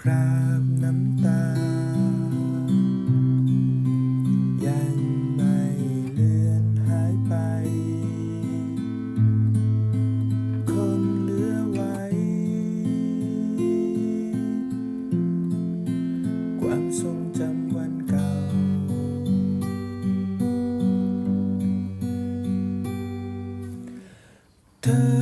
คราบน้ำตา ยังไม่เลือนหายไป คนเหลือไว้ ความทรงจำวันเก่า เธอ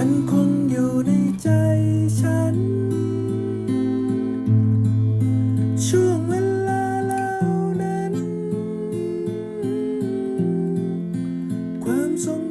มันคงอยู่ในใจฉัน ช่วงเวลาเหล่านั้น ความทรง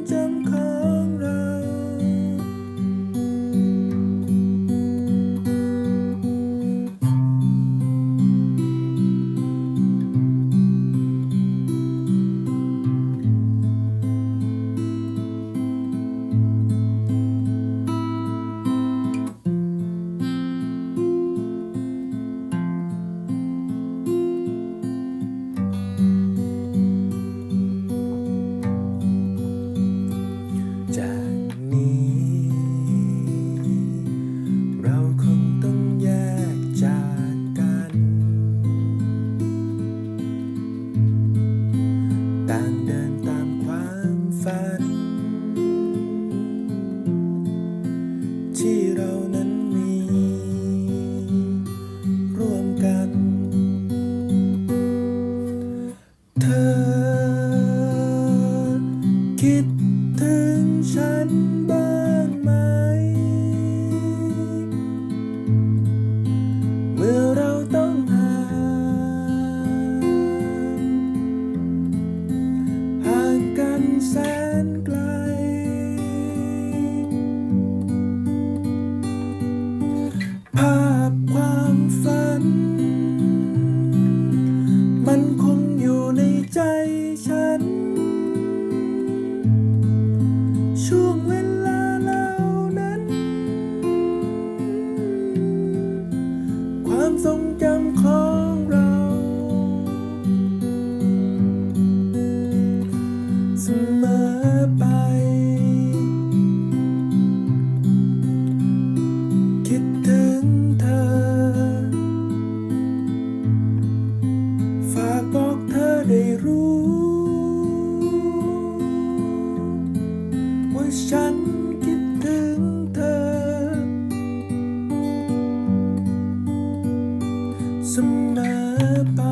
คิดถึงฉันบ้างไหม เมื่อเราต้องห่างห่างกันแสนไกล ความทรงจำของเรา เสมอไป คิดถึงเธอ ฝากบอกเธอได้รู้ ว่าฉัน สมอไป